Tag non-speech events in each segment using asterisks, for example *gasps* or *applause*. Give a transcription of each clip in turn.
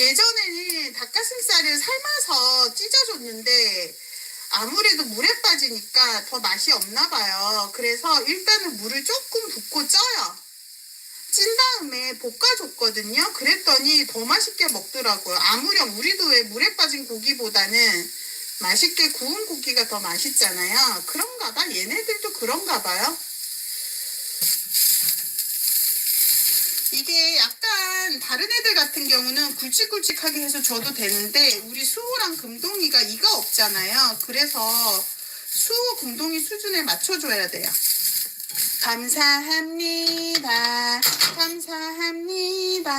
예전에는 닭가슴살을 삶아서 찢어줬는데 아무래도 물에 빠지니까 더 맛이 없나 봐요. 그래서 일단은 물을 조금 붓고 쪄요. 찐 다음에 볶아줬거든요. 그랬더니 더 맛있게 먹더라고요. 아무렴 우리도 왜 물에 빠진 고기보다는 맛있게 구운 고기가 더 맛있잖아요. 그런가 봐. 얘네들도 그런가 봐요. 이게 약간 다른 애들 같은 경우는 굵직굵직하게 해서 줘도 되는데 우리 수호랑 금동이가 이가 없잖아요. 그래서 수호 금동이 수준에 맞춰줘야 돼요. 감사합니다. 감사합니다.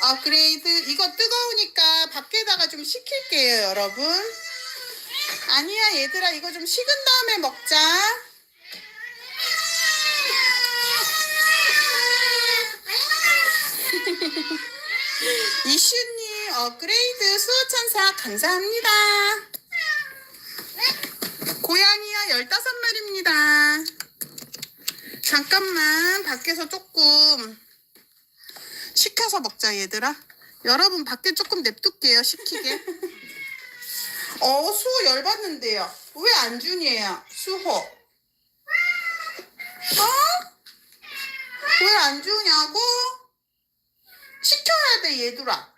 업그레이드 이거 뜨거우니까 밖에다가 좀 식힐게요, 여러분. 아니야, 얘들아 이거 좀 식은 다음에 먹자. *laughs* 이슈님 업그레이드 수호천사 감사합니다. 고양이야 15마리입니다. 잠깐만 밖에서 조금 식혀서 먹자 얘들아. 여러분 밖에 조금 냅둘게요 식히게. 어 수호 열받는데요. 왜 안 주니에요 수호? 어? 왜 안 주냐고? 시켜야 돼 얘들아.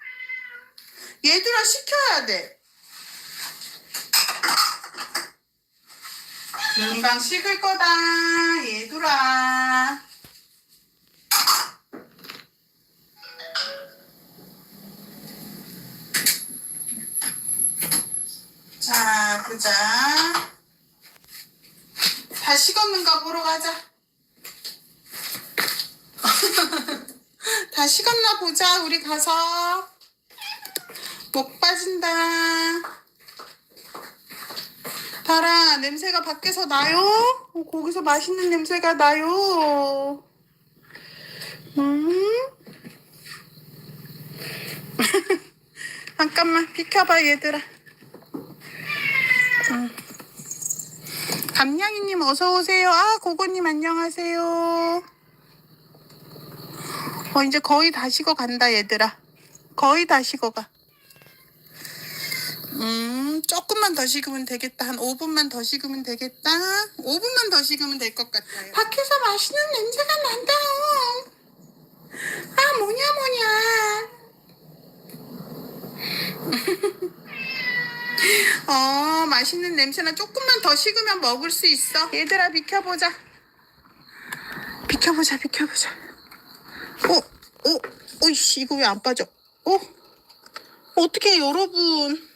얘들아 시켜야 돼. 금방 식을 거다 얘들아. 자 보자. 다 식었는가 보러 가자. *laughs* 다 식었나 보자 우리 가서. 목 빠진다. 달아 냄새가 밖에서 나요? 어, 거기서 맛있는 냄새가 나요. 음. *laughs* 잠깐만 비켜봐 얘들아. 음. 감냥이님 어서 오세요. 아 고고님 안녕하세요 어, 이제 거의 다 식어 간다, 얘들아. 거의 다 식어가. 음, 조금만 더 식으면 되겠다. 한 5분만 더 식으면 되겠다. 5분만 더 식으면 될 것 같아요. 밖에서 맛있는 냄새가 난다. 아, 뭐냐, 뭐냐. *laughs* 어, 맛있는 냄새나 조금만 더 식으면 먹을 수 있어. 얘들아, 비켜보자. 비켜보자, 비켜보자. 어, 어, 어이씨, 이거 왜 안 빠져? 어? 어떻게 여러분.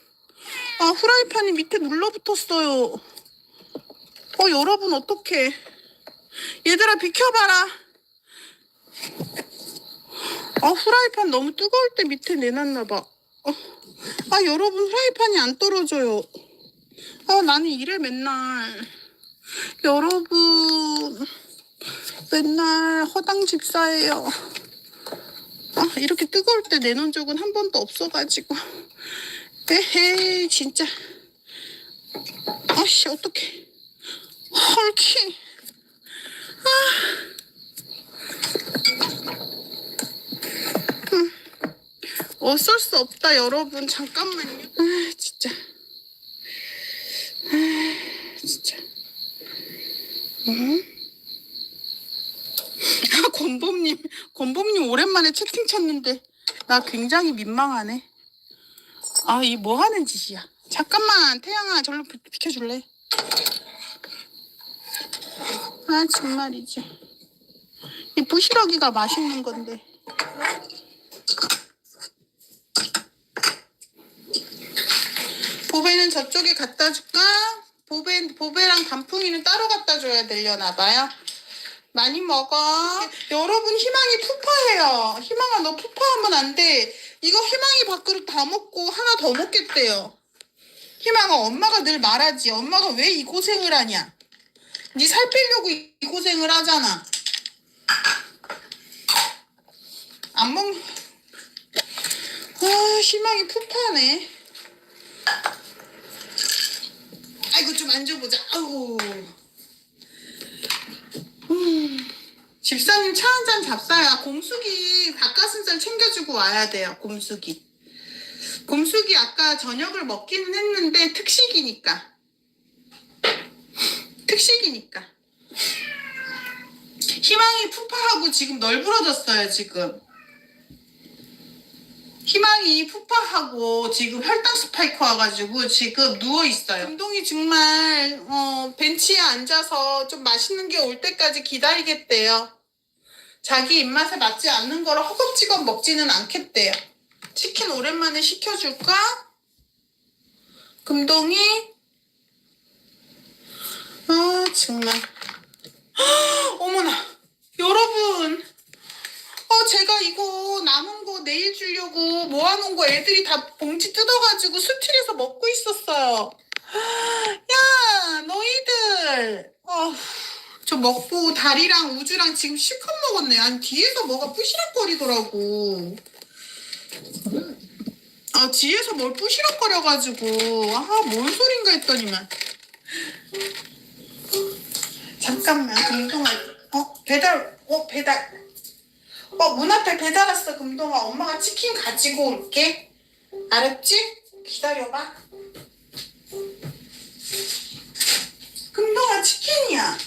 아, 후라이팬이 밑에 눌러붙었어요. 어, 여러분, 어떡해. 얘들아, 비켜봐라. 아, 후라이팬 너무 뜨거울 때 밑에 내놨나봐. 어. 아, 여러분, 후라이팬이 안 떨어져요. 아, 나는 이래 맨날. 여러분. 맨날 허당 집사예요. 아, 이렇게 뜨거울 때 내놓은 적은 한 번도 없어가지고. 에헤이, 진짜. 아씨, 어떡해. 헐키. 아. 음. 어쩔 수 없다, 여러분. 잠깐만요. 아, 진짜. 아, 진짜. 응? 아, 권범님, 권범님 오랜만에 채팅 쳤는데 나 굉장히 민망하네. 아, 이 뭐 하는 짓이야? 잠깐만, 태양아, 절로 비- 비켜줄래? 아, 정말이지. 이 부시러기가 맛있는 건데. 보배는 저쪽에 갖다 줄까? 보배, 보배랑 단풍이는 따로 갖다 줘야 되려나 봐요. 많이 먹어. 여러분 희망이 푸파해요. 희망아 너 푸파하면 안 돼. 이거 희망이 밥그릇 다 먹고 하나 더 먹겠대요. 희망아 엄마가 늘 말하지. 엄마가 왜 이 고생을 하냐. 니살 빼려고 이이 고생을 하잖아. 안 먹... 아 희망이 푸파네. 아이고 좀 앉아보자. 아우. 집사님 차 한 잔 잡사야. 곰숙이 닭가슴살 챙겨주고 와야 돼요. 곰숙이. 곰숙이 아까 저녁을 먹기는 했는데 특식이니까. 특식이니까. 희망이 푸파하고 지금 널브러졌어요, 지금. 희망이 푸파하고 지금 혈당 스파이크 와가지고 지금 누워 있어요. 운동이 정말, 어, 벤치에 앉아서 좀 맛있는 게 올 때까지 기다리겠대요. 자기 입맛에 맞지 않는 거를 허겁지겁 먹지는 않겠대요. 치킨 오랜만에 시켜줄까? 금동이? 아, 정말. 헉, *gasps* 어머나. 여러분. 어, 제가 이거 남은 거 내일 주려고 모아놓은 거 애들이 다 봉지 뜯어가지고 스틸에서 먹고 있었어요. *gasps* 야, 너희들. 어, 저 먹고 다리랑 우주랑 지금 실컷 먹었네. 아니, 뒤에서 뭐가 뿌시락거리더라고. 아, 뒤에서 뭘 뿌시락거려가지고. 아, 뭔 소린가 했더니만. 잠깐만, 금동아. 어, 배달, 어, 배달. 어, 문 앞에 배달 왔어, 금동아. 엄마가 치킨 가지고 올게. 알았지? 기다려봐. 금동아, 치킨이야.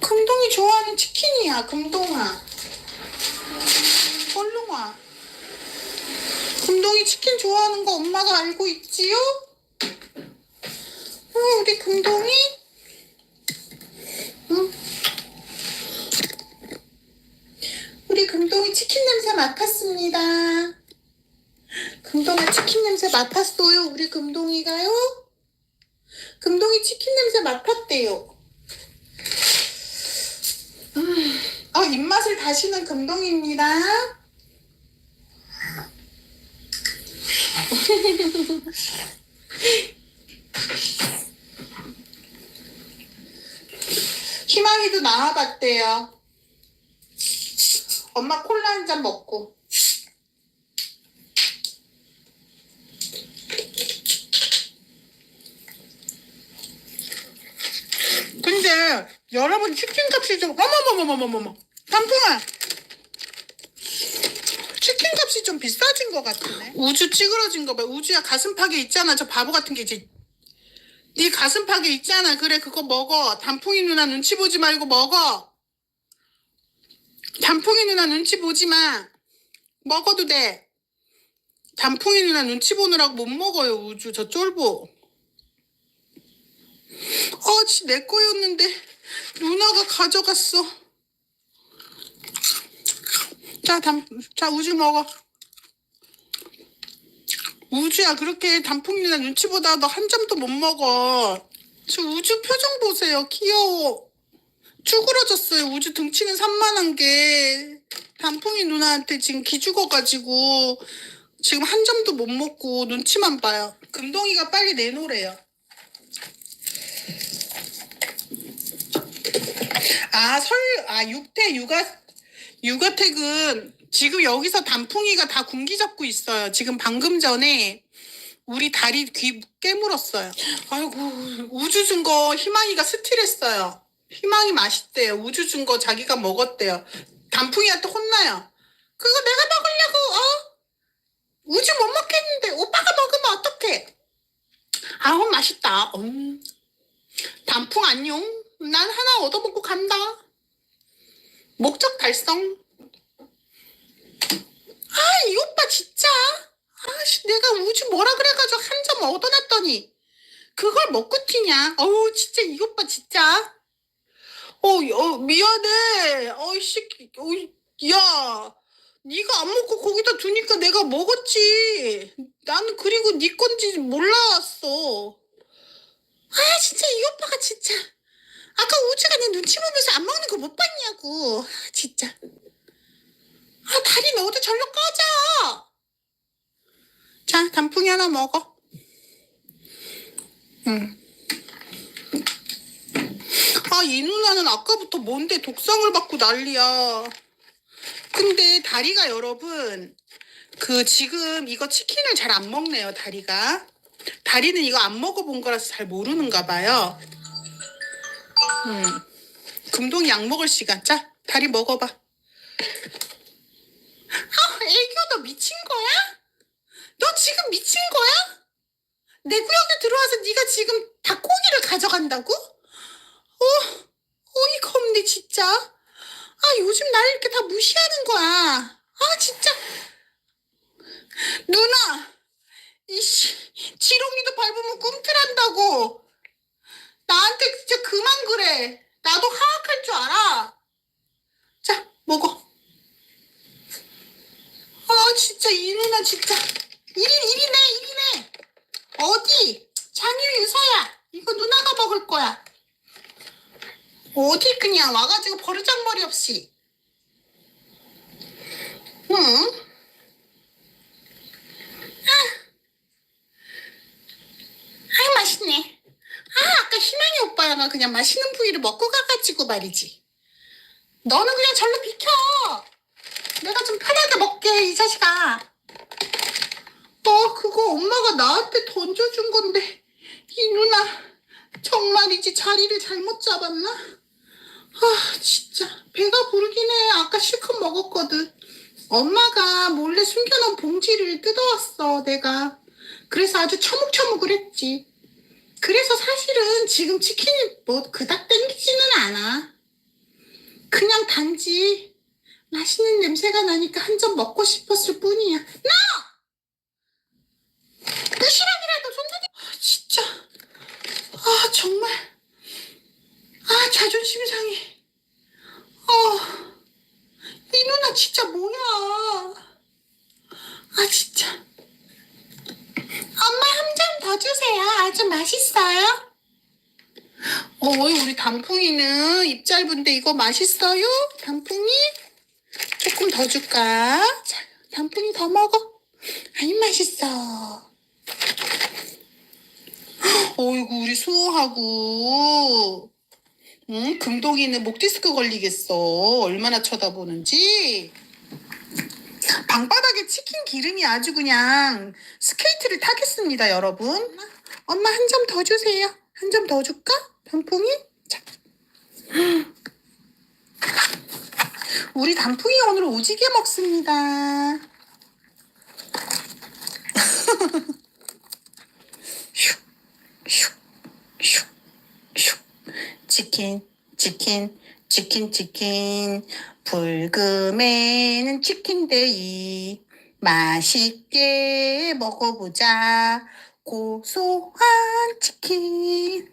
금동이 좋아하는 치킨이야, 금동아. 얼른 와. 금동이 치킨 좋아하는 거 엄마가 알고 있지요? 어, 우리 금동이? 응? 우리 금동이 치킨 냄새 맡았습니다. 금동아 치킨 냄새 맡았어요, 우리 금동이가요? 금동이 치킨 냄새 맡았대요. 음, 어, 입맛을 다시는 금동입니다. *laughs* 희망이도 나와봤대요. 엄마 콜라 한 잔 먹고. 근데 여러분 치킨 값이 좀 어머머머머머머머. 단풍아. 치킨 값이 좀 비싸진 것 같은데? 우주 찌그러진 거 봐. 우주야 가슴팍에 있잖아. 저 바보 같은 게 이제. 네 가슴팍에 있잖아. 그래 그거 먹어. 단풍이 누나 눈치 보지 말고 먹어 단풍이 누나 눈치 보지 마 먹어도 돼 단풍이 누나 눈치 보느라고 못 먹어요 우주 저 쫄보 어, 지, 내 거였는데 누나가 가져갔어. 자, 담, 자, 우주 먹어. 우주야, 그렇게 단풍 누나 눈치 보다가 너한 점도 못 먹어. 저 우주 표정 보세요. 귀여워. 쭈그러졌어요. 우주 등치는 산만한 게. 단풍이 누나한테 지금 기죽어가지고 지금 한 점도 못 먹고 눈치만 봐요. 금동이가 빨리 내놓으래요. 아, 설, 아, 육퇴, 육아, 육아택은 지금 여기서 단풍이가 다 군기 잡고 있어요. 지금 방금 전에 우리 다리 귀 깨물었어요. 아이고, 우주 준거 희망이가 스틸했어요. 희망이 맛있대요. 우주 준 거 자기가 먹었대요. 단풍이한테 혼나요. 그거 내가 먹으려고, 어? 우주 못 먹겠는데 오빠가 먹으면 어떡해? 아우, 맛있다. 음. 단풍 안녕. 난 하나 얻어먹고 간다. 목적 달성. 아, 이 오빠 진짜. 아씨, 내가 우주 뭐라 그래가지고 한 점 얻어놨더니 그걸 먹고 튀냐? 어우, 진짜 이 오빠 진짜. 어, 어 미안해. 어이, 야. 네가 안 먹고 거기다 두니까 내가 먹었지. 나는 그리고 네 건지 몰랐어. 아, 진짜 이 오빠가 진짜. 아까 우주가 내 눈치 보면서 안 먹는 거 못 봤냐고. 아, 진짜. 아, 다리 너도 절로 꺼져. 자, 단풍이 하나 먹어. 응. 이 누나는 아까부터 뭔데 독상을 받고 난리야. 근데 다리가 여러분 그 지금 이거 치킨을 잘 안 먹네요 다리가. 다리는 이거 안 먹어본 거라서 잘 모르는가 봐요. 음. 금동이 약 먹을 시간. 자, 다리 먹어봐. 아, 애교 너 미친 거야? 너 지금 미친 거야? 내 구역에 들어와서 네가 지금 닭고기를 가져간다고? 진짜. 아 요즘 날 이렇게 다 무시하는 거야. 아 진짜. 누나, 이씨, 지렁이도 밟으면 꿈틀한다고. 나한테 진짜 그만 그래. 나도 하악할 줄 알아. 자, 먹어. 아 진짜 이 누나 진짜. 이리 이리네 이리네. 어디? 장유 유서야. 이거 누나가 먹을 거야. 어디 그냥 와가지고 버르장머리 없이. 응? 아, 아 맛있네. 아 아까 희망이 오빠가 그냥 맛있는 부위를 먹고 가가지고 말이지. 너는 그냥 절로 비켜. 내가 좀 편하게 먹게 이 자식아. 어 그거 엄마가 나한테 던져준 건데 이 누나 정말이지 자리를 잘못 잡았나? 아 진짜. 배가 부르긴 해. 아까 실컷 먹었거든. 엄마가 몰래 숨겨놓은 봉지를 뜯어왔어 내가. 그래서 아주 처묵처묵을 했지. 그래서 사실은 지금 치킨이 뭐 그닥 땡기지는 않아. 그냥 단지 맛있는 냄새가 나니까 한 점 먹고 싶었을 뿐이야. 나! 부시락이라도 손들이 아, 진짜. 아 정말. 아 자존심 상해 어이 누나 진짜 뭐야 아 진짜 엄마 한 점 더 주세요 아주 맛있어요? 어이 우리 단풍이는 입 짧은데 이거 맛있어요? 단풍이? 조금 더 줄까? 자 단풍이 더 먹어. 아이 맛있어. 어이구 우리 수호하고. 응? 금동이는 목 디스크 걸리겠어. 얼마나 쳐다보는지. 방바닥에 치킨 기름이 아주 그냥 스케이트를 타겠습니다 여러분 엄마 한 점 더 주세요. 한 점 더 줄까? 단풍이? 자. *gasps* 우리 단풍이 오늘 오지게 먹습니다. 슉 슉슉 *laughs* 치킨 치킨 치킨 치킨. 불금에는 치킨데이. 맛있게 먹어보자 고소한 치킨.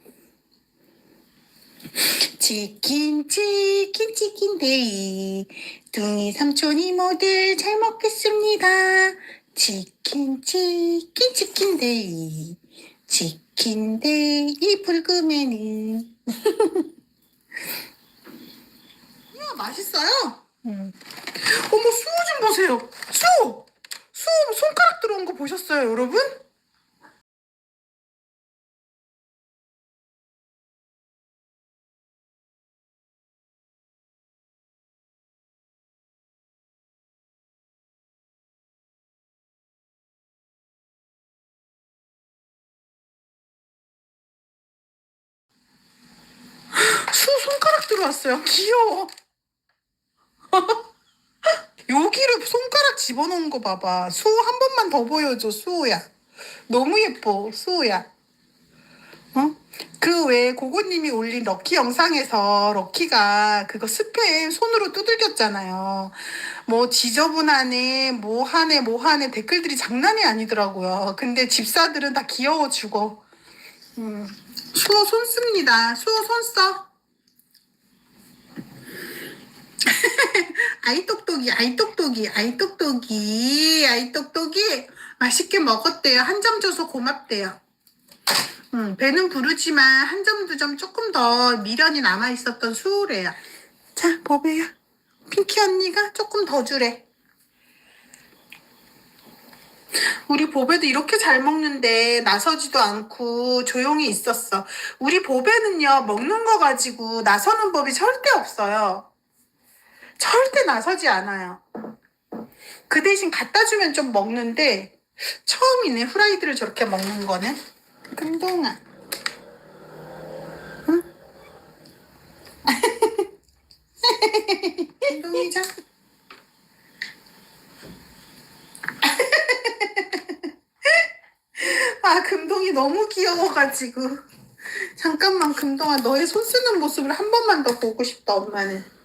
치킨 치킨 치킨 데이. 둥이 삼촌 이모들 잘 먹겠습니다. 치킨 치킨 치킨 데이. 치킨 데이 불금에는. *laughs* 야 맛있어요. 음. 어머 수호 좀 보세요. 수호 수호 손가락 들어온 거 보셨어요 여러분? 왔어요 *laughs* 귀여워 *laughs* 여기를 손가락 집어넣은 거 봐봐. 수호 한 번만 더 보여줘, 수호야. 너무 예뻐, 수호야. 어? 그 외에 고고님이 올린 럭키 영상에서 럭키가 그거 스팸 손으로 두들겼잖아요. 뭐 지저분하네, 뭐 하네, 뭐 하네 댓글들이 장난이 아니더라고요. 근데 집사들은 다 귀여워 죽어. 음. 수호 손 씁니다. 수호 손 써. 아이 똑똑이, 아이 똑똑이, 아이 똑똑이, 아이 똑똑이 맛있게 먹었대요. 한 점 줘서 고맙대요. 음, 배는 부르지만 한 점, 두 점 조금 더 미련이 남아 있었던 수호래요. 자, 보배야. 핑키 언니가 조금 더 주래. 우리 보배도 이렇게 잘 먹는데 나서지도 않고 조용히 있었어. 우리 보배는요, 먹는 거 가지고 나서는 법이 절대 없어요. 절대 나서지 않아요. 그 대신 갖다 주면 좀 먹는데 처음이네 후라이드를 저렇게 먹는 거는. 금동아. 응? *laughs* 금동이자. *laughs* 아 금동이 너무 귀여워가지고. 잠깐만, 금동아, 너의 손 쓰는 모습을 한 번만 더 보고 싶다, 엄마는.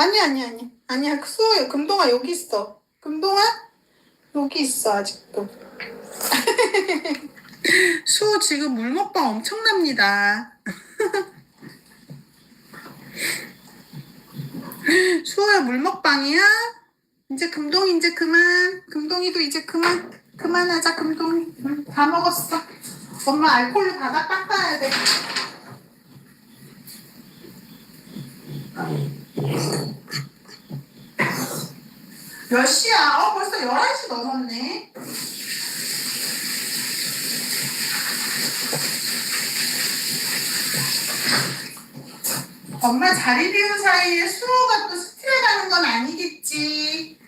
아, 아니, 아니, 아니. 아니야, 수호야, 금동아, 여기 있어. 금동아? 여기 있어, 아직도. *laughs* 수호 지금 물 먹방 엄청납니다. *laughs* 수호야 물 먹방이야? 이제 금동이 이제 그만. 금동이도 이제 그만. 그만하자 금동이. 응, 다 먹었어. 엄마 알콜로 바닥 닦아야 돼. 몇 시야? 어, 벌써 11시 넘었네. 엄마 자리 비운 사이에 수호가 또 스틸 가는 건 아니겠지.